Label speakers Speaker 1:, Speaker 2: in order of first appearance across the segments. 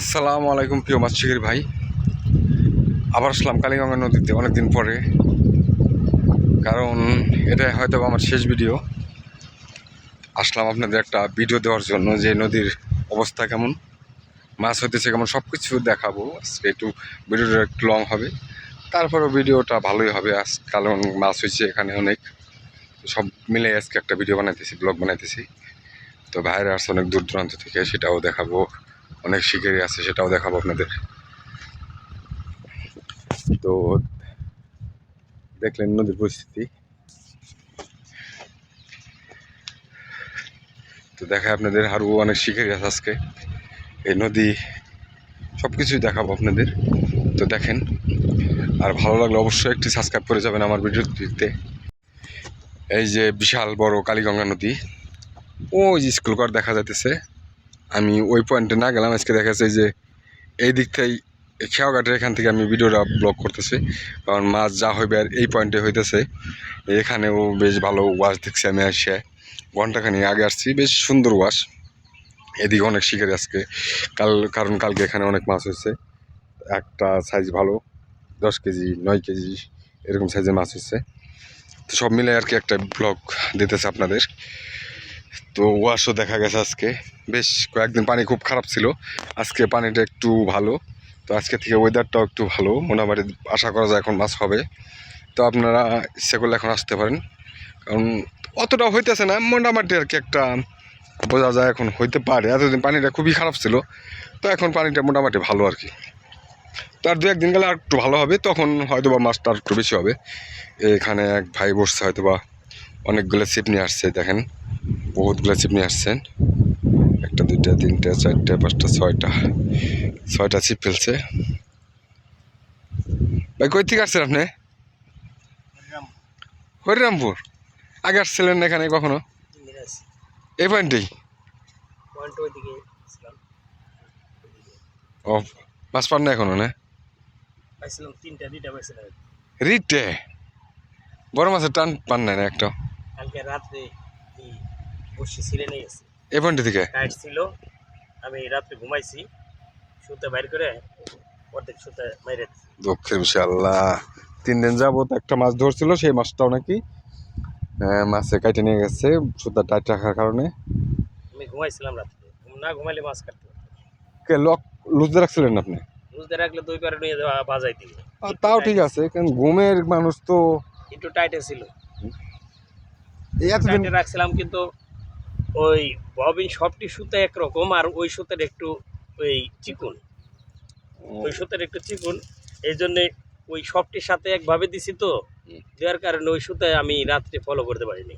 Speaker 1: আসসালামু আলাইকুম প্রিয় মাছ ভাই। আবার আসলাম কালীগঙ্গা নদীতে অনেকদিন পরে। কারণ এটা হয়তো আমার শেষ ভিডিও। আসলাম আপনাদের একটা ভিডিও দেওয়ার জন্য যে নদীর অবস্থা কেমন। মাছ হইতেছে কেমন সব কিছু দেখাবো। আজকে একটু ভিডিওটা একটু লং হবে। তারপরেও ভিডিওটা ভালোই হবে। আজ কারণ মাছ হয়েছে এখানে অনেক। সব মিলে আজকে একটা ভিডিও বানাইতেছি ব্লগ বানাইতেছি। তো বাইরে আসছে অনেক দূর দূরান্ত থেকে, সেটাও দেখাবো। অনেক শিকারি আছে, সেটাও দেখাবো আপনাদের। তো, দেখলেন নদীর পরিস্থিতি। তো দেখায় আপনাদের আরও অনেক শিকারি আছে আজকে। এই নদী সব কিছুই দেখাবো আপনাদের। তো দেখেন, আর ভালো লাগলে অবশ্যই একটি সাবস্ক্রাইব করে যাবেন আমার ভিডিওটিতে। এই যে বিশাল বড় কালীগঙ্গা নদী, ওই যে স্কুল ঘর দেখা যাইতেছে। আমি ওই পয়েন্টে না গেলাম, আজকে দেখা যাচ্ছে যে এই দিক থেকেই খেয়াঘাটের এখান থেকে আমি ভিডিওটা ব্লগ করতেছি। কারণ মাছ যা হইবে আর এই পয়েন্টে হইতেছে। এখানেও বেশ ভালো ওয়াশ দেখছি আমি আসে। ঘন্টাখানি আগে আসছি, বেশ সুন্দর ওয়াশ। এদিকে অনেক শিকারি আজকে। কাল, কারণ কালকে এখানে অনেক মাছ হয়েছে। একটা সাইজ ভালো, দশ কেজি, নয় কেজি, এরকম সাইজের মাছ হয়েছে। তো সব মিলে আর কি একটা ব্লগ দিতেছে আপনাদের। তো ওয়াশও দেখা গেছে আজকে। বেশ কয়েকদিন পানি খুব খারাপ ছিল। আজকে পানিটা একটু ভালো। তো আজকে থেকে ওয়েদারটাও একটু ভালো। মোটামুটি আশা করা যায় এখন মাছ হবে। তো আপনারা ইচ্ছে করলে এখন আসতে পারেন। কারণ অতটা হইতেছে না। মোটামুটি আর কি একটা বোঝা যায় এখন হইতে পারে। এতদিন পানিটা খুবই খারাপ ছিল। তো এখন পানিটা মোটামুটি ভালো আর কি। তো আর দু একদিন গেলে আর একটু ভালো হবে। তখন হয়তো বা মাছটা আর একটু বেশি হবে। এখানে এক ভাই বসছে হয়তো বা অনেকগুলো ছিপ নিয়ে আসছে, দেখেন। বহুতগুলো ছিপ নিয়ে আসছেন। একটা দুইটা, তিনটা, চারটা, পাঁচটা, ছয়টা। ছয়টা ছিপ ফেলছে। ভাই, কই থেকে আসছেন আপনি? হরিরামপুর। আগে আসছিলেন এখানে কখনো? এই পয়েন্টেই? ও মাছ পান না এখনও, না? রিটে? বড় মাছের টান পান না একটা?
Speaker 2: বসে ছিঁড়ে নিয়ে গেছে।
Speaker 1: এই পয়েন্ট থেকে
Speaker 2: টাইট ছিল আমি রাত্রে ঘুমাইছি সুতে বাইর করে অর্ধেক সুতে দিছি।
Speaker 1: দুঃখের বিষয় আল্লাহ। তিন দিন যাবত একটা মাছ ধরছিল সেই মাছটাও নাকি মাছে কাটে নিয়ে গেছে সুতা টাইট রাখার কারণে।
Speaker 2: আমি ঘুমাইছিলাম রাত্রে। না ঘুমাইলে মাছ কাটতে
Speaker 1: কে লক লুজতে রাখছিলেন আপনি?
Speaker 2: বুঝতে রাখলে দুই পারে নিয়ে বাজাই
Speaker 1: আর তাও ঠিক আছে কারণ ঘুমের মানুষ তো
Speaker 2: একটু টাইটে ছিল।
Speaker 1: এতদিন
Speaker 2: রাখছিলাম কিন্তু ওই ববিন সবটি সুতে একরকম আর ওই সুতের একটু ওই চিকুন। ওই সুতের একটু চিকুন। এই জন্যে ওই সবটির সাথে একভাবে দিছি তো। দেওয়ার কারণে ওই সুতে আমি রাত্রে ফলো করতে পারিনি।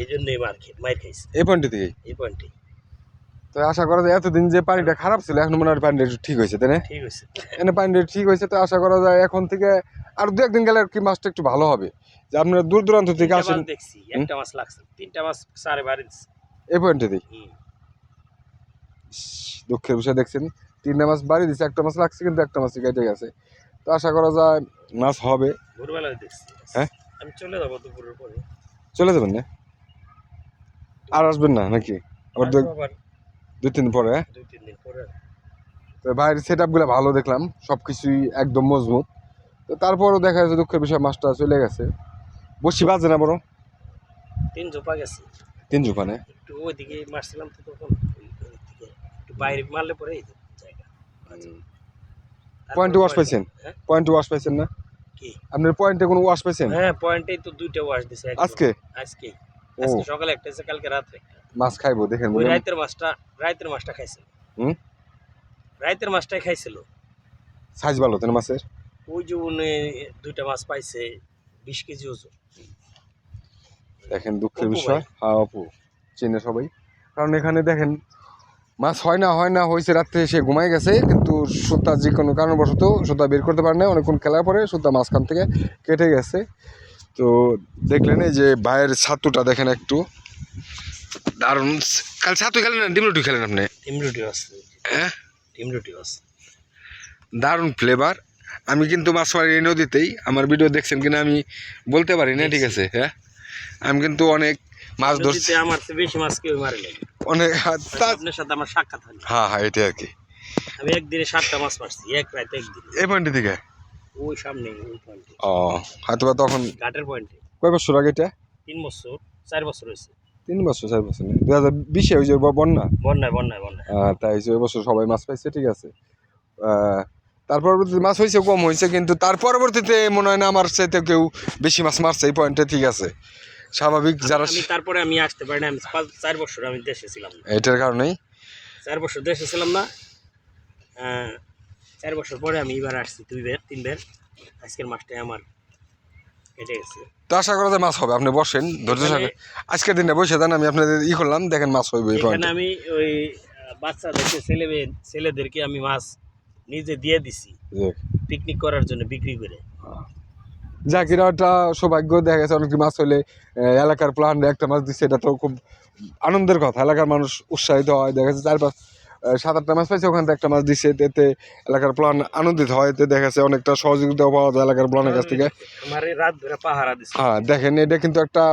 Speaker 2: এই জন্যই মার খেয়ে মার খাইছি।
Speaker 1: এই পয়েন্ট থেকেই
Speaker 2: এই পয়েন্টে
Speaker 1: তো আশা করা যায় এতদিন যে পানিটা খারাপ ছিল এখন মনে হয় পানিটা একটু ঠিক হয়েছে তাই না?
Speaker 2: ঠিক আছে
Speaker 1: এনে পানিটা ঠিক হয়েছে তো আশা করা যায় এখন থেকে আর দু একদিন গেলে আর কি মাছটা একটু ভালো হবে। যে আপনারা দূর দূরান্ত থেকে আসেন
Speaker 2: দেখছি একটা মাছ লাগছে। তিনটা মাছ সাড়ে বাড়ি
Speaker 1: এই পয়েন্টে দিই। দুঃখের বিষয় দেখছেন তিনটা মাছ বাড়ি দিচ্ছে একটা মাছ লাগছে কিন্তু একটা মাছ কেটে গেছে। তো আশা করা যায় মাছ হবে। হ্যাঁ?
Speaker 2: আমি চলে যাব দুপুরের পরে।
Speaker 1: চলে যাবেন না? আর আসবেন না নাকি? আবার দু
Speaker 2: আবার
Speaker 1: দুই তিন দিন পরে হ্যাঁ?
Speaker 2: দুই তিন দিন পরে।
Speaker 1: তো বাইরের সেট আপগুলো ভালো দেখলাম সব কিছুই একদম মজবুত। তো তারপরও দেখা যাচ্ছে দুঃখের বিষয় মাছটা চলে গেছে। বসি বাজে না বড়
Speaker 2: তিন জোপা গেছে।
Speaker 1: তিন
Speaker 2: একটু ওইদিকে মারছিলাম তো তখন একটু বাইরে মারলে পরে এই জায়গা তারপর
Speaker 1: পয়েন্টে ওয়াশ পাইছেন?
Speaker 2: হ্যাঁ?
Speaker 1: পয়েন্টে ওয়াশ পাইছেন না?
Speaker 2: কি?
Speaker 1: আপনার পয়েন্টে কোনো ওয়াশ পাইছেন?
Speaker 2: হ্যাঁ পয়েন্টেই তো দুইটা ওয়াশ দিছে
Speaker 1: আজকে?
Speaker 2: আজকে। আজকে সকালে একটা আছে কালকে রাত্রে
Speaker 1: মাছ খাইবো দেখেন
Speaker 2: ওই? রাইতের মাছটা রাইতের মাছটা খাইছিল।
Speaker 1: হুম?
Speaker 2: রাইতের মাছটাই খাইছিল।
Speaker 1: সাইজ ভালো না মাছের?
Speaker 2: ওই যে উনি দুইটা মাছ পাইছে বিশ কেজি ওজন।
Speaker 1: দেখেন দুঃখের বিষয়। হ্যাঁ অপু। চেনে সবাই। কারণ এখানে দেখেন মাছ হয় না হয় না হয়েছে রাত্রে সে ঘুমাই গেছে কিন্তু সুতা যে কোনো কারণবশত সুতা বের করতে পারে না অনেকক্ষণ খেলার পরে সুতা মাঝখান থেকে কেটে গেছে। তো দেখলেন এই যে বাইরের ছাতুটা দেখেন একটু। দারুণ। কাল ছাতু খেলেন না? ডিম রুটি খেলেন আপনি?
Speaker 2: ডিম রুটি আছে।
Speaker 1: হ্যাঁ?
Speaker 2: ডিম রুটি আছে।
Speaker 1: দারুণ ফ্লেভার আমি কিন্তু মাছ মারি এই নদীতেই আমার ভিডিও দেখছেন কিনা আমি বলতে পারি না ঠিক আছে? হ্যাঁ? আমি কিন্তু অনেক মাছ ধরছি।
Speaker 2: আমার বেশি মাছ কেউ মারে
Speaker 1: অনেক
Speaker 2: আপনার সাথে আমার সাক্ষাৎ হয়নি।
Speaker 1: হ্যাঁ হ্যাঁ এটাই আর কি।
Speaker 2: আমি একদিনে সাতটা মাছ মারছি এক রাতে একদিন।
Speaker 1: এই পয়েন্টে থেকে
Speaker 2: ওই সামনে ওই পয়েন্টে
Speaker 1: ও হয়তো বা তখন
Speaker 2: ঘাটের পয়েন্টে
Speaker 1: কয় বছর আগে এটা?
Speaker 2: তিন বছর চার বছর হয়েছে।
Speaker 1: তিন বছর চার বছর না দুই হাজার বিশে ওই যে বন্যা?
Speaker 2: বন্যায় বন্যায় বন্যায়।
Speaker 1: আহ, তাই যে ওই বছর সবাই মাছ পাইছে ঠিক আছে। তার পরবর্তীতে মাছ হয়েছে কম হয়েছে কিন্তু তার পরবর্তীতে মনে হয় না আমার চাইতে কেউ বেশি মাছ মারছে এই পয়েন্টে ঠিক আছে। স্বাভাবিক যারা
Speaker 2: আমি তারপরে আমি আসতে পারি না আমি পাঁচ- চার বছর আমি দেশে ছিলাম
Speaker 1: এটার কারণেই?
Speaker 2: চার বছর দেশে ছিলাম না চার বছর পরে আমি এবার আসছি দুই বের তিন বের আজকের মাসটাই আমার কেটে গেছে।
Speaker 1: তো আশা করা যায় মাছ হবে আপনি বসেন ধৈর্য সাথে আজকের দিনে বসে দেন আমি আপনাদের ই করলাম দেখেন মাছ পয়েন্টে
Speaker 2: আমি ওই বাচ্চাদেরকে ছেলে ছেলেদেরকে আমি মাছ নিজে দিয়ে দিছি। পিকনিক করার জন্য বিক্রি করে।
Speaker 1: এটা একটা সৌভাগ্য দেখা গেছে অনেক মাছ হলে এলাকার প্লান একটা মাছ দিচ্ছে এটা তো খুব আনন্দের কথা। এলাকার মানুষ উৎসাহিত হয় দেখা যাচ্ছে চার পাঁচ সাত আটটা মাছ পাইছে ওখান থেকে একটা মাছ দিচ্ছে এতে এলাকার প্লান আনন্দিত হয় এতে দেখা যাচ্ছে অনেকটা সহযোগিতা পাওয়া যায় এলাকার প্লানের কাছ থেকে। হ্যাঁ দেখেন এটা কিন্তু একটা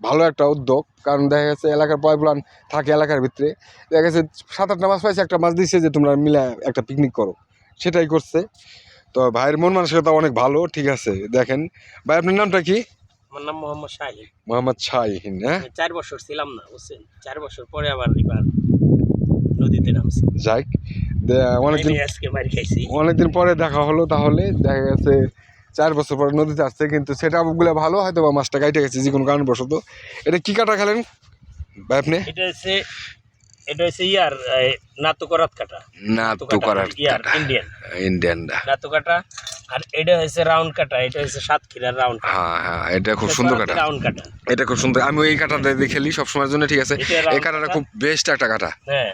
Speaker 1: ভালো একটা উদ্যোগ কারণ দেখা গেছে এলাকার পয় প্লান থাকে এলাকার ভিতরে। দেখা গেছে সাত আটটা মাছ পাইছে একটা মাছ দিচ্ছে যে তোমরা মিলে একটা পিকনিক করো। সেটাই করছে। তো ভাইয়ের মন মানসিকতা অনেক ভালো ঠিক আছে দেখেন। ভাই আপনার নামটা কি?
Speaker 2: আমার নাম মোহাম্মদ শাহিন।
Speaker 1: মোহাম্মদ শাহিন হ্যাঁ?
Speaker 2: চার বছর ছিলাম না বুঝছেন? চার বছর পরে আবার এবার নদীতে নামছি।
Speaker 1: যাক অনেকদিন
Speaker 2: আজকে মারি খাইছি
Speaker 1: অনেকদিন পরে দেখা হলো তাহলে দেখা গেছে চার বছর পরে নদীতে আসছে কিন্তু সেটা গুলো ভালো হয়তো বা মাছটা কাইটে গেছে যে কোনো কারণবশত। এটা কি কাটা খেলেন ভাই আপনি
Speaker 2: এটা হচ্ছে এটা হচ্ছে ইয়ার নাতো করাত কাটা।
Speaker 1: না
Speaker 2: নাতো
Speaker 1: তো
Speaker 2: কাটা, ইয়ার ইন্ডিয়ান
Speaker 1: ইন্ডিয়ানটা
Speaker 2: নাতো কাটা আর এটা হচ্ছে রাউন্ড কাটা এটা হচ্ছে সাতক্ষীরার রাউন্ড
Speaker 1: হ্যাঁ হ্যাঁ এটা খুব সুন্দর কাটা।
Speaker 2: রাউন্ড কাটা।
Speaker 1: এটা খুব সুন্দর আমি ওই কাটাটা দিয়ে খেলি সবসময়ের জন্য ঠিক আছে। এই কাটাটা খুব বেস্ট একটা কাটা।
Speaker 2: হ্যাঁ।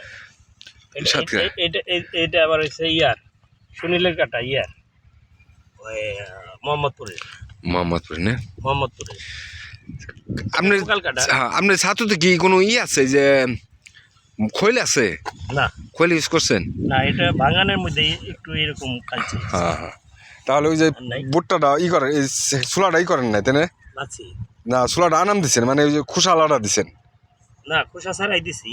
Speaker 2: এটা-
Speaker 1: সাতক্ষীরা।
Speaker 2: এটা এটা আবার হচ্ছে ইয়ার সুনীলের কাটা ইয়ার। মোহাম্মদপুরের
Speaker 1: মোহাম্মদপুর না?
Speaker 2: লোকাল কাটা
Speaker 1: হ্যাঁ আপনার ছাতুতে কি কোনো ই আছে যে খৈল আছে?
Speaker 2: না।
Speaker 1: খৈল ইউজ করছেন?
Speaker 2: না এটা বাগানের মধ্যে একটু এরকম কালছে
Speaker 1: হ্যাঁ হ্যাঁ। তাহলে ওই যে। ভুট্টাটা ই করেন এই ছোলাটা ই করেন না তাই না? ছোলাটা আনাম দিছেন মানে ওই যে খোসালাটা দিছেন।
Speaker 2: না খোসা ছাড়াই দিছি।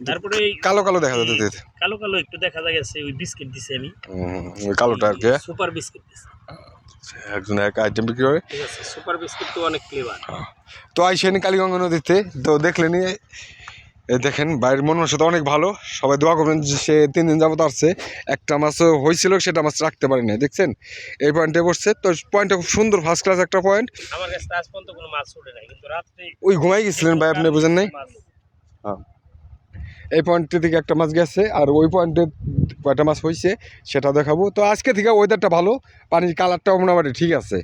Speaker 2: তারপরে
Speaker 1: কালো কালো দেখা যেতে
Speaker 2: কালো কালো একটু দেখা গেছে ওই বিস্কিট দিছি আমি।
Speaker 1: কালোটা আর কি।
Speaker 2: সুপার বিস্কিট দিছি।
Speaker 1: একজন এক আইটেম বিক্রি করে।
Speaker 2: ঠিক আছে সুপার বিস্কিট তো অনেক ফ্লেভার
Speaker 1: তো আইসেনি কালীগঙ্গা নদীতে তো দেখলেনি দেখেন বাইরের মন মানসিকতা অনেক ভালো। সবাই দোয়া করবেন যে সে তিন দিন যাবত আসছে। একটা মাছ হয়েছিল সেটা মাছ রাখতে পারি না দেখছেন? এই পয়েন্টে বসছে তো পয়েন্টটা খুব সুন্দর ফার্স্ট ক্লাস একটা পয়েন্ট ওই ঘুমাই গেছিলেন ভাই আপনি বুঝেন নাই?
Speaker 2: মাছ-
Speaker 1: এই পয়েন্টে থেকে একটা মাছ গেছে আর ওই পয়েন্টে কয়টা মাছ হয়েছে সেটা দেখাবো। তো আজকে থেকে ওয়েদারটা ভালো পানির কালারটাও মোটামুটি ঠিক আছে।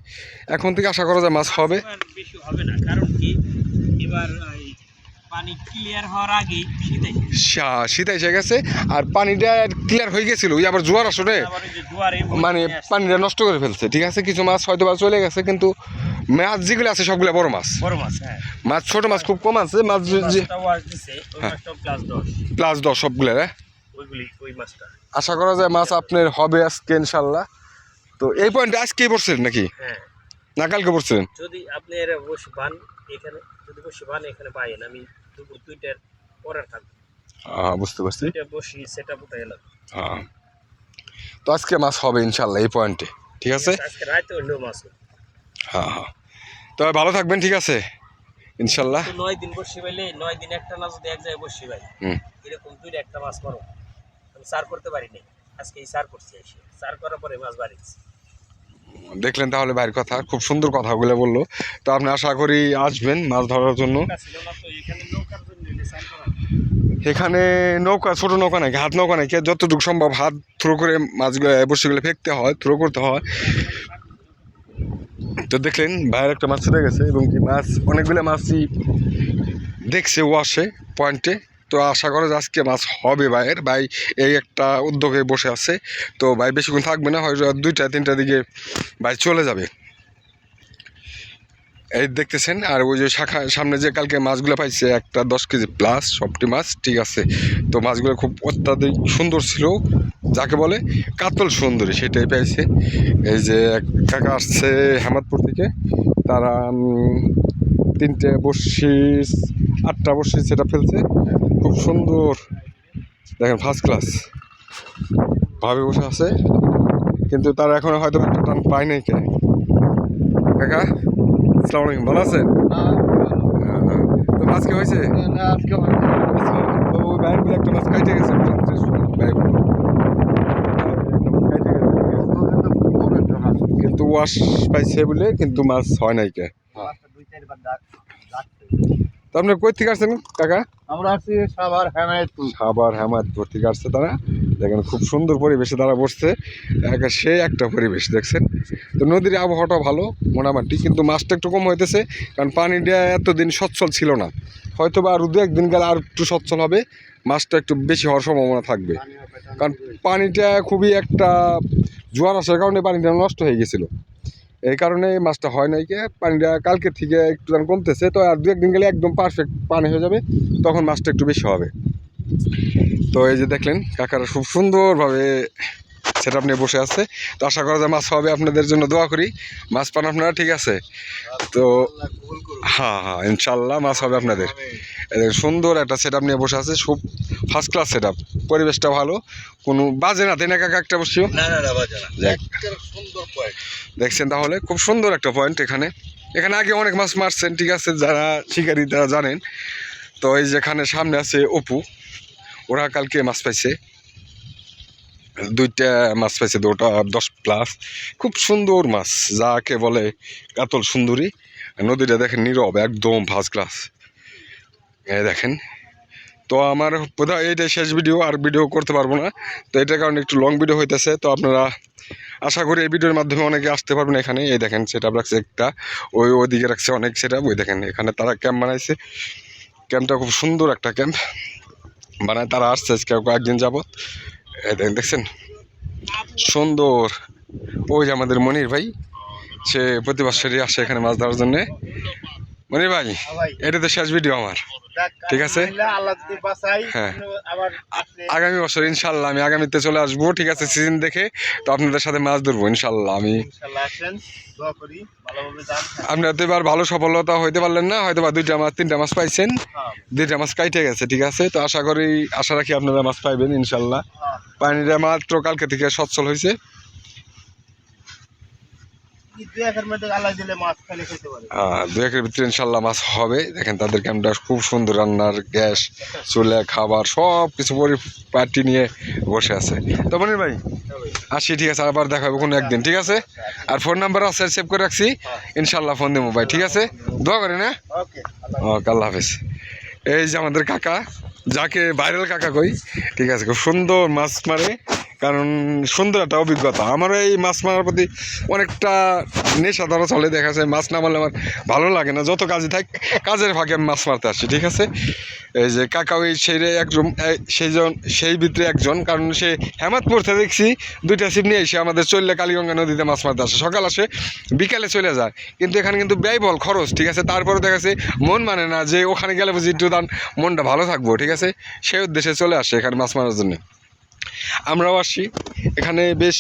Speaker 1: এখন থেকে আশা করা যায় মাছ হবে।
Speaker 2: বেশি হবে না কারণ কি? এবার পানি ক্লিয়ার হওয়ার আগেই শীতে
Speaker 1: এসে গেছে। আর পানিটা ক্লিয়ার হয়ে গেছিল ওই আবার জোয়ার আসলে মানে পানিটা নষ্ট করে ফেলছে ঠিক আছে? কিছু মাছ হয়তো বা চলে গেছে কিন্তু মাছ যেগুলো আছে সবগুলো বড় মাছ।
Speaker 2: বড় মাছ হ্যাঁ।
Speaker 1: মাছ ছোট মাছ খুব কম আছে মাছ
Speaker 2: ওই
Speaker 1: হ্যাঁ।
Speaker 2: প্লাস দশ।
Speaker 1: প্লাস সবগুলো হ্যাঁ? আশা করা যায় মাছ আপনার হবে আজকে ইনশাল্লাহ তো এই পয়েন্টে আজকেই পড়ছিলেন নাকি?
Speaker 2: হ্যাঁ।
Speaker 1: না কালকে পড়ছিলেন?
Speaker 2: যদি আপনি এর বসে বান এখানে যদি বসে বান এখানে পাইন আমি দুপুর দুইটার পরে থাকব।
Speaker 1: হ্যাঁ বুঝতে পারছি।
Speaker 2: দুইটা বসি সেটা উঠে এলাম।
Speaker 1: হ্যাঁ তো আজকে মাছ হবে ইনশাল্লাহ এই পয়েন্টে ঠিক আছে?
Speaker 2: আজকে রাতে হইলেও মাছ
Speaker 1: হ্যাঁ হ্যাঁ। তবে ভালো থাকবেন ঠিক আছে? ইনশাল্লাহ।
Speaker 2: নয় দিন বসি পাইলে নয় দিন একটা না যদি এক জায়গায় বসি পাই
Speaker 1: হুম।
Speaker 2: এরকম দুইটা একটা মাছ করো আমি সার করতে পারিনি। আজকে এই সার করছি এসে। সার করার পরে মাছ বাড়িয়েছি।
Speaker 1: দেখলেন তাহলে ভাইয়ের কথা খুব সুন্দর কথাগুলো বলল। তো আপনি আশা করি আসবেন মাছ ধরার জন্য।
Speaker 2: এখানে
Speaker 1: নৌকা ছোট নৌকা নাকি হাত নৌকা নাকি যতটুকু সম্ভব হাত থ্রো করে মাছগুলো বসিগুলো ফেকতে হয় থ্রো করতে হয়। তো দেখলেন ভাইয়ের একটা মাছ ছেড়ে গেছে এবং কি মাছ, অনেকগুলো মাছই দেখছে ওয়াশে পয়েন্টে তো আশা করে যে আজকে মাছ হবে ভাইয়ের। ভাই এই একটা উদ্যোগে বসে আছে। তো ভাই বেশিক্ষণ থাকবে না, হয়তো দুইটা, তিনটা দিকে ভাই চলে যাবে। এই দেখতেছেন, আর ওই যে শাখা, সামনে যে কালকে মাছগুলো পাইছে, একটা দশ কেজি প্লাস সবটি মাছ, ঠিক আছে। তো মাছগুলো খুব অত্যাধিক সুন্দর ছিল, যাকে বলে কাতল সুন্দরী, সেটাই পাইছে। এই যে এক কাকা আসছে হেমাদপুর থেকে, তারা তিনটে বর্ষি আটটা বর্ষি সেটা ফেলছে, খুব সুন্দর। দেখেন ফার্স্ট ক্লাস ভাবে বসে আছে, কিন্তু তারা এখন হয়তো একটা টান পায় নাই কে। কাকা? আসসালামু আলাইকুম ভালো আছেন? হ্যাঁ, তো মাছ কি হয়েছে আচ্ছা, ওই বাইরগুলো একটা মাছ খাইতে গেছে গেছে। কিন্তু ওয়াশ পাইছে বলে কিন্তু মাছ হয় নাই কে। আপনি কই থেকে আসছেন কাকা?
Speaker 3: আমরা আছি সাভার হেমায়তপুর।
Speaker 1: আবার হেমায়তপুর থেকে আসছে তারা। দেখেন খুব সুন্দর পরিবেশে তারা বসছে। একা সেই একটা পরিবেশ দেখছেন? তো নদীর আবহাওয়াটা ভালো মোটামুটি কিন্তু মাছটা একটু কম হইতেছে কারণ পানিটা এতদিন সচ্ছল ছিল না। হয়তো বা আর দু একদিন গেলে আর একটু সচ্ছল হবে মাছটা একটু বেশি হওয়ার সম্ভাবনা থাকবে। কারণ পানিটা খুবই একটা জোয়ার আসার কারণে পানিটা নষ্ট হয়ে গেছিল। এই কারণে মাছটা হয় নাই কে? পানিটা কালকে থেকে একটু যখন কমতেছে, তো আর দু একদিন গেলে একদম পারফেক্ট পানি হয়ে যাবে, তখন মাছটা একটু বেশি হবে। তো এই যে দেখলেন, কাকারা খুব সুন্দরভাবে সেট নিয়ে বসে আছে। তো আশা করা যায় মাছ হবে আপনাদের জন্য দোয়া করি। মাছ পান আপনারা ঠিক আছে? তো হ্যাঁ হ্যাঁ ইনশাল্লাহ মাছ হবে আপনাদের। সুন্দর একটা সেট নিয়ে বসে আছে। খুব ফার্স্ট ক্লাস সেট পরিবেশটা ভালো। কোনো বাজে না তাই না কাকা একটা
Speaker 3: পয়েন্ট
Speaker 1: দেখছেন তাহলে? খুব সুন্দর একটা পয়েন্ট এখানে। এখানে আগে অনেক মাছ মারছেন ঠিক আছে? যারা শিকারী তারা জানেন। তো এই যেখানে সামনে আছে অপু ওরা কালকে মাছ পাইছে। দুইটা মাছ পাইছে, দুটা দশ প্লাস খুব সুন্দর মাছ, যাকে বলে কাতল সুন্দরী। নদীটা দেখেন নীরব, একদম ফার্স্ট ক্লাস এই দেখেন। তো আমার বোধহয় এইটাই শেষ ভিডিও আর ভিডিও করতে পারব না। তো এটার কারণে একটু লং ভিডিও হইতেছে। তো আপনারা আশা করি এই ভিডিওর মাধ্যমে অনেকে আসতে পারবেন এখানে। এই দেখেন সেট রাখছে একটা, ওই ওইদিকে রাখছে অনেক সেট ওই দেখেন এখানে তারা ক্যাম্প বানাইছে। ক্যাম্পটা খুব সুন্দর একটা ক্যাম্প বানায় তারা আসছে আজকে কয়েকদিন যাবত দেখছেন? সুন্দর। ওই যে আমাদের মনির ভাই, সে প্রতি বছরই আসে এখানে মাছ ধরার জন্যে। মনির ভাই এটা তো শেষ ভিডিও আমার। ঠিক আছে? হ্যাঁ। আগামী বছর ইনশাল্লাহ আমি আগামীতে চলে আসব ঠিক আছে সিজন দেখে। তো আপনাদের সাথে মাছ ধরবো ইনশাল্লাহ আমি। আপনার তো এবার ভালো সফলতা হইতে পারলেন না হয়তো বা দুইটা মাছ তিনটা মাছ পাইছেন।
Speaker 3: হ্যাঁ।
Speaker 1: দুইটা মাছ কাইটে গেছে ঠিক আছে? তো আশা করি আশা রাখি আপনারা মাছ পাইবেন ইনশাল্লাহ
Speaker 3: হ্যাঁ।
Speaker 1: পানিটা মাত্র কালকে থেকে সচ্ছল হয়েছে
Speaker 3: কি দুই একের মধ্যে আল্লাহ দিলে মাছ খাইলে খেতে পারে
Speaker 1: আহ, দু একের ভিতরে ইনশাল্লাহ মাছ হবে। দেখেন তাদের ক্যাম্পটা খুব সুন্দর রান্নার গ্যাস চুলে খাবার সব কিছু পার্টি নিয়ে বসে আছে। তো মনির ভাই আসি ঠিক আছে আবার দেখা হবে কোনো একদিন ঠিক আছে? আর ফোন নাম্বার আছে সেভ করে রাখছি। ইনশাল্লাহ ফোন দেবো ভাই ঠিক আছে? দোয়া করেন হ্যাঁ?
Speaker 3: ওকে
Speaker 1: ওকে আল্লাহ হাফেজ। এই যে আমাদের কাকা যাকে ভাইরাল কাকা কই ঠিক আছে খুব সুন্দর মাছ মারে। কারণ সুন্দর একটা অভিজ্ঞতা। আমার এই মাছ মারার প্রতি অনেকটা নেশা ধরা চলে, দেখা যায় মাছ না মারলে আমার ভালো লাগে না। যত কাজে থাক, কাজের ফাঁকে আমি মাছ মারতে আসি, ঠিক আছে? এই যে কাকা ওই সেই একজন, এই- সেইজন সেই ভিতরে একজন, কারণ সে হেমাতপুর থেকে দেখছি, দুইটা সিট নিয়ে এসে আমাদের চললে কালীগঙ্গা নদীতে মাছ মারতে আসে। সকাল আসে, বিকালে চলে যায়। কিন্তু এখানে কিন্তু ব্যয়বল খরচ, ঠিক আছে? তারপরে দেখা যাচ্ছে মন মানে না যে ওখানে গেলে বুঝি একটু তার মনটা ভালো থাকব, ঠিক আছে? সেই উদ্দেশ্যে চলে আসে এখানে মাছ মারার জন্য। আমরাও আসি। এখানে বেশ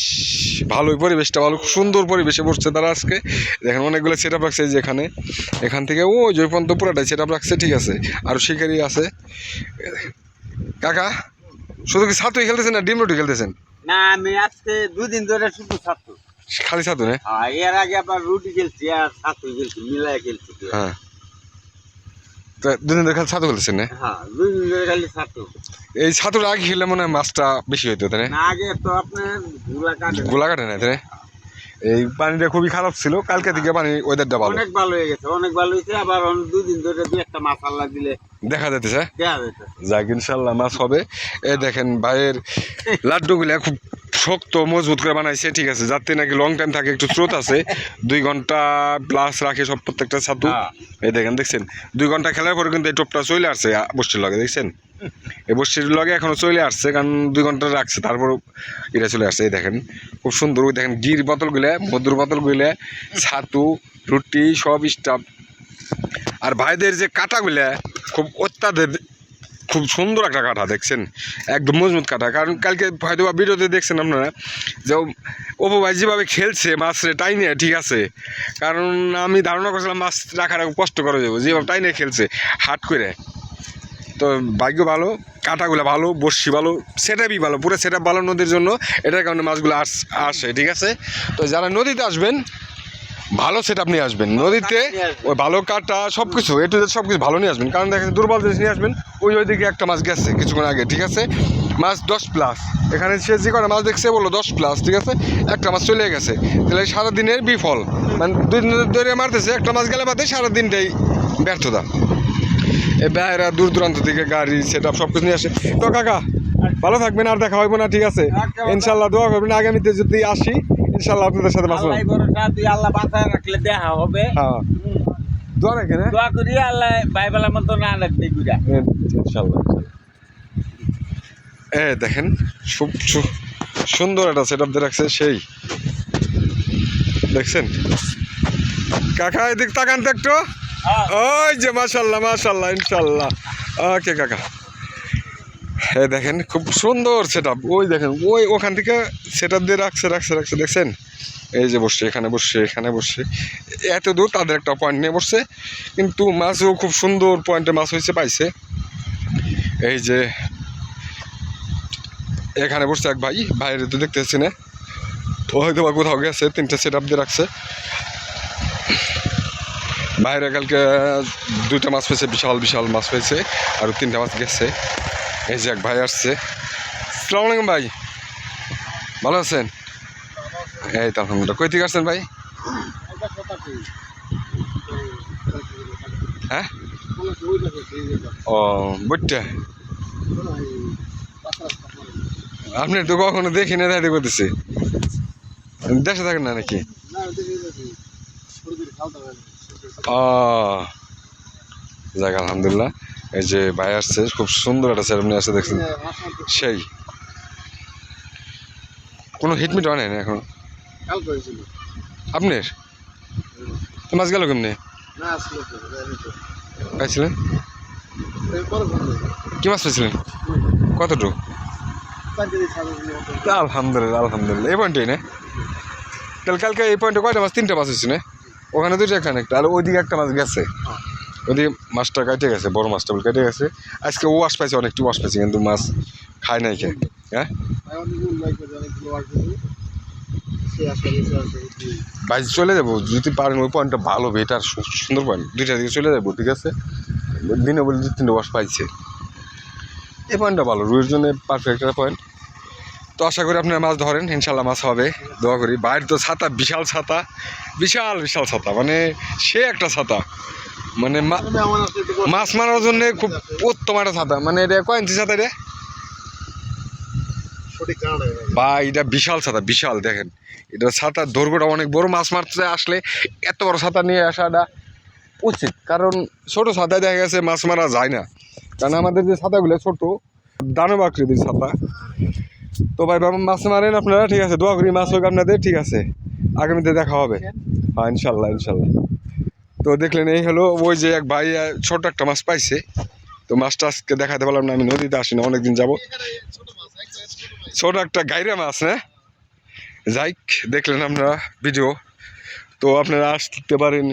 Speaker 1: ভালোই পরিবেশটা ভালো সুন্দর পরিবেশে বসছে তারা আজকে। দেখেন অনেকগুলো সেট আপ রাখছে যেখানে এখান। থেকে ও জয়পন্ত পুরাটাই সেট আপ রাখছে ঠিক আছে। আরও শিকারি আছে। কাকা শুধু কি ছাতুই খেলতেছেন না ডিম রুটি খেলতেছেন?
Speaker 4: না আমি আজকে দুদিন ধরে শুধু ছাত্র।
Speaker 1: খালি ছাতু না?
Speaker 4: হ্যাঁ, এর আগে আবার রুটি খেলছি আর ছাত্র খেলছি মিলাই খেলছি।
Speaker 1: হ্যাঁ। দুদিন ধরে খালি ছাতু খেলতেছেন না?
Speaker 4: হ্যাঁ দুদিন ধরে খালি ছাত্র।
Speaker 1: এই ছাতুর আগে খেলে মনে হয় মাছটা বেশি হইতো তাই
Speaker 4: আগে তো আপনারগুলা কাটে।
Speaker 1: না তাই এই পানিটা খুবই খারাপ ছিল কালকে থেকে পানি ওয়েদারটা ভালো।
Speaker 4: অনেক ভালো হয়ে গেছে অনেক ভালো হয়েছে আবার দুদিন ধরে দু একটা মাছ আল্লাহ দিলে।
Speaker 1: দেখা যাইতেছে? যাক ইনশাল্লাহ মাছ হবে। এই দেখেন ভাইয়ের লাড্ডুগুলা খুব শক্ত মজবুত করে বানাইছে ঠিক আছে। যাতে নাকি লং টাইম থাকে একটু স্রোত আছে। দুই ঘণ্টা প্লাস রাখে সব প্রত্যেকটা ছাতু।
Speaker 4: হ্যাঁ।
Speaker 1: এই দেখেন দেখছেন? দুই ঘণ্টা খেলার পরে কিন্তু এই টোপটা চলে আসছে বস্তির লগে দেখছেন? এই বস্তির লগে এখনও চলে আসছে কারণ দুই ঘণ্টা রাখছে তারপর এটা চলে আসছে এই দেখেন। খুব সুন্দর ওই দেখেন গির বোতলগুলা মধুর বোতলগুলা ছাতু রুটি সব স্টাফ আর ভাইদের যে কাটাগুলা খুব অত্যাধিক, খুব সুন্দর একটা কাঠা দেখছেন? একদম মজবুত কাঠা কারণ কালকে হয়তো বা ভিডিওতে দেখছেন আপনারা যে ওপো ভাই যেভাবে খেলছে, মাছরে টাইনে, ঠিক আছে? কারণ আমি ধারণা করছিলাম মাছ রাখার কষ্ট করে যাব যেভাবে টাইনে খেলছে, হাট করে। তো ভাগ্য ভালো, কাটাগুলো ভালো বর্ষি ভালো সেটাপই ভালো, পুরো সেটআপ ভালো নদীর জন্য এটার কারণে মাছগুলো আস আসে, ঠিক আছে? তো যারা নদীতে আসবেন ভালো সেট আপনি আসবেন। নদীতে ওই ভালো কাটা সব কিছু এটু সব কিছু ভালো নিয়ে আসবেন। কারণ দেখেন দুর্বল জিনিস নিয়ে আসবেন ওই ওইদিকে একটা মাছ গেছে কিছুক্ষণ আগে ঠিক আছে? মাছ দশ প্লাস এখানে সে যে কটা মাছ দেখছে বলল দশ প্লাস ঠিক আছে? একটা মাছ চলে গেছে। তাহলে সারাদিনের বিফল। মানে দুই দিন ধরে মারতেছে একটা মাছ গেলে বাদে সারাদিনটাই ব্যর্থতা। এই বাইরা দূর দূরান্ত থেকে গাড়ি সেট আপ সব কিছু নিয়ে আসে। তো কাকা ভালো থাকবেন আর দেখা হইব না ঠিক আছে? ইনশাল্লাহ দোয়া করবেন। আগামীতে যদি আসি ইনশাল্লাহ আপনাদের সাথে মাছ
Speaker 4: আল্লাহ ভরসা তুই আল্লাহ বাঁচায় রাখলে দেখা হবে।
Speaker 1: হ্যাঁ। দোয়া রাখেন হ্যাঁ।
Speaker 4: দোয়া করি আল্লাহ বাইবেলের মতো না রাখতে গুড়া
Speaker 1: ইনশাল্লাহ এ দেখেন খুব সুন্দর একটা সেট আপ দিয়ে রাখছে সেই। দেখছেন? কাকা এদিক তাকান তো একটু। ওই যে মাশাল্লাহ মাশাল্লাহ ইনশাল্লাহ ওকে কাকা। দেখেন, খুব সুন্দর সেট ওই দেখেন, ওই ওখান থেকে সেট দিয়ে রাখছে রাখছে রাখছে, দেখছেন? এই যে বসছে, এখানে বসছে এখানে বসছে। এত দূর তাদের একটা পয়েন্ট নিয়ে বসছে। কিন্তু মাছও খুব সুন্দর পয়েন্টে মাছ হয়েছে পাইছে। এই যে, এখানে বসছে এক ভাই। বাইরে তো দেখতেছি না। ও হয়তো বা কোথাও গেছে, তিনটে সেট আপ দিয়ে রাখছে। বাইরে কালকে দুইটা মাছ পেয়েছে, বিশাল বিশাল মাছ পেয়েছে, আর তিনটা মাছ গেছে। এই যে এক ভাই আসছে। সালাম আলাইকুম ভাই। ভালো আছেন? এই তো আলহামদুলিল্লাহ। কই থেকে আসছেন ভাই? হ্যাঁ? ও বুঝটা আপনি তো কখনো দেখি না দাদি করতেছি দেশে থাকেন না নাকি? ও, যাক, আলহামদুলিল্লাহ। এই যে ভাই আসছে খুব সুন্দর একটা সেরেমনি আসছে দেখছেন? সেই। কোনো হিটমিট হয় না এখন?
Speaker 3: কাল
Speaker 1: আপনার? তো মাছ গেল কেমনি। পাইছিলেন? কি মাছ পাইছিলেন? কতটুকু? আলহামদুলিল্লাহ আলহামদুলিল্লাহ। এই পয়েন্টই না? তাহলে কালকে এই পয়েন্টে কয়টা মাছ? তিনটা মাছ হয়েছে না? ওখানে দুইটা এখানে একটা। আর ওইদিকে একটা মাছ গেছে। ওইদিকে মাছটা কাটে গেছে, বড় মাছটা বলে কেটে গেছে, আজকে ওয়াশ পাইছে, অনেকটু ওয়াশ পাইছে, কিন্তু মাছ খায় নাই খেয়ে হ্যাঁ? বাইরে চলে যাব, যদি পারেন, ওই পয়েন্টটা ভালো বেটার সুন্দর পয়েন্ট দুইটা দিকে চলে যাব, ঠিক আছে? দিনে বলে দু তিনটে ওয়াশ পাইছে। এই পয়েন্টটা ভালো, রুইয়ের জন্য পারফেক্ট একটা পয়েন্ট তো আশা করি আপনারা মাছ ধরেন ইনশাল্লাহ মাছ হবে, দোয়া করি। বাইরে তো ছাতা, বিশাল ছাতা, বিশাল বিশাল ছাতা মানে সে একটা ছাতা। মানে মা-
Speaker 3: তবে আমার আসলে একটু কষ্ট
Speaker 1: মাছ মারার জন্য খুব উত্তম একটা ছাতা মানে এটা কয় ইঞ্চি ছাতা
Speaker 3: না।
Speaker 1: বা এটা বিশাল ছাতা বিশাল দেখেন। এটা ছাতার দৈর্ঘ্যটা অনেক বড় মাছ মারতে আসলে এত বড় ছাতা নিয়ে আসাটা উচিত। কারণ ছোট ছাতায় দেখা গেছে মাছ মারা যায় না। কারণ আমাদের যে ছাতাগুলো ছোট দানব আকৃতির ছাতা তো ভাই বাবা মাছ মারেন আপনারা ঠিক আছে? দোয়া করি মাছ হোক আপনাদের ঠিক আছে? আগামীতে দেখা হবে। হ্যাঁ ইনশাল্লাহ ইনশাল্লাহ। তো দেখলেন, এই হলো ওই যে এক ভাই ছোট একটা মাছ পাইছে। তো মাছটা আজকে দেখাতে পারলাম না, আমি নদীতে আসি না, অনেকদিন যাব। ছোট একটা গাইরে মাছ, না? যাইক, দেখলেন আপনারা ভিডিও। তো আপনারা আসতে পারেন